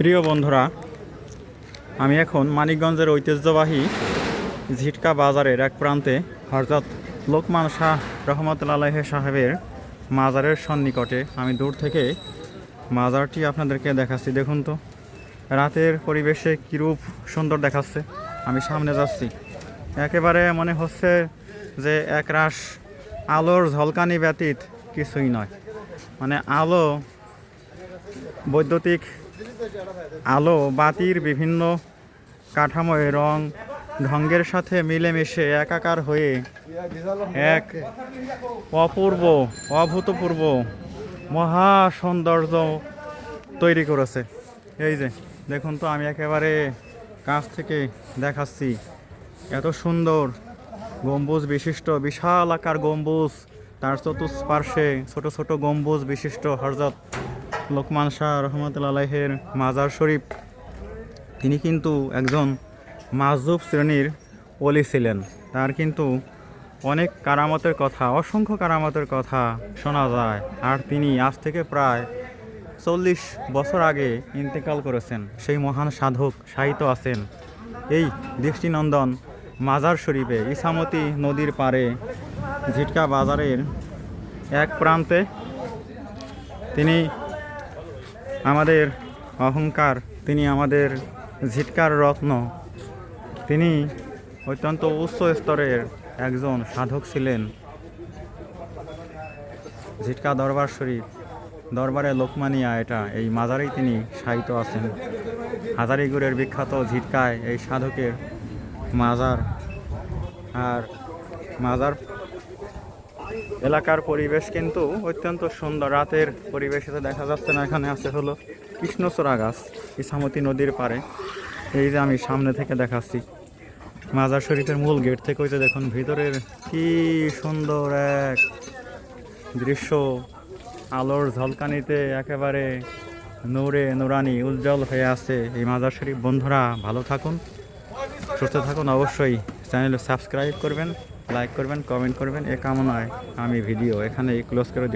প্রিয় বন্ধুরা, আমি এখন মানিকগঞ্জের ঐতিহ্যবাহী ঝিটকা বাজারের এক প্রান্তে হরজত লোকমান শাহ রহমতুল্লাহ সাহেবের মাজারের সন্নিকটে আমি দূর থেকে মাজারটি আপনাদেরকে দেখাচ্ছি। দেখুন তো, রাতের পরিবেশে কীরূপ সুন্দর দেখাচ্ছে। আমি সামনে যাচ্ছি। একেবারে মনে হচ্ছে যে এক একরাশ আলোর ঝলকানি ব্যতীত কিছুই নয়। মানে আলো বৈদ্যুতিক আলো, বাতির বিভিন্ন কাঠামোয় রং ঢঙ্গের সাথে মিলেমিশে একাকার হয়ে এক অপূর্ব, অভূতপূর্ব মহা সৌন্দর্য তৈরি করেছে। এই যে, দেখুন তো, আমি একেবারে কাছ থেকে দেখাচ্ছি। এত সুন্দর গম্বুজ বিশিষ্ট, বিশাল আকার গম্বুজ, তার চতুষ্পার্শ্বে ছোট ছোট গম্বুজ বিশিষ্ট হরজত। লোকমান শাহ রহমতুল্লাহের মাজার শরীফ, তিনি কিন্তু একজন মাজুব শ্রেণির অলি ছিলেন। তার কিন্তু অনেক কারামতের কথা, অসংখ্য কারামতের কথা শোনা যায়। আর তিনি আজ থেকে প্রায় চল্লিশ বছর আগে ইন্তেকাল করেছেন। সেই মহান সাধক সাহিত্য আছেন। এই দৃষ্টিনন্দন মাজার শরীফে ইসামতি নদীর পারে ঝিটকা বাজারের এক প্রান্তে তিনি আমাদের অহংকার, তিনি আমাদের ঝিটকার রত্ন। তিনি অত্যন্ত উচ্চ স্তরের একজন সাধক ছিলেন। ঝিটকা দরবার শরীফ, দরবারে লোকমানিয়া এটা, এই মাজারেই তিনি সাহিত্য আছেন। হাজারিগুড়ের বিখ্যাত ঝিটকায় এই সাধকের মাজার, আর মাজার এলাকার পরিবেশ কিন্তু অত্যন্ত সুন্দর। রাতের পরিবেশে দেখা যাচ্ছে না, এখানে আছে হলো কৃষ্ণচূড়া গাছ ইসামতি নদীর পারে এই যে আমি সামনে থেকে দেখাচ্ছি, মাজার শরীফের মূল গেট থেকে, ওই যে দেখুন ভিতরের কি সুন্দর এক দৃশ্য। আলোর ঝলকানিতে একেবারে নূরে নুরানি উজ্জ্বল হয়ে আছে এই মাজার শরীফ। বন্ধুরা, ভালো থাকুন, সুস্থ থাকুন। অবশ্যই চ্যানেল সাবস্ক্রাইব করবেন। লাইক করবেন কমেন্ট করবেন এ কামনায় আমি ভিডিও এখানে ক্লোজ করে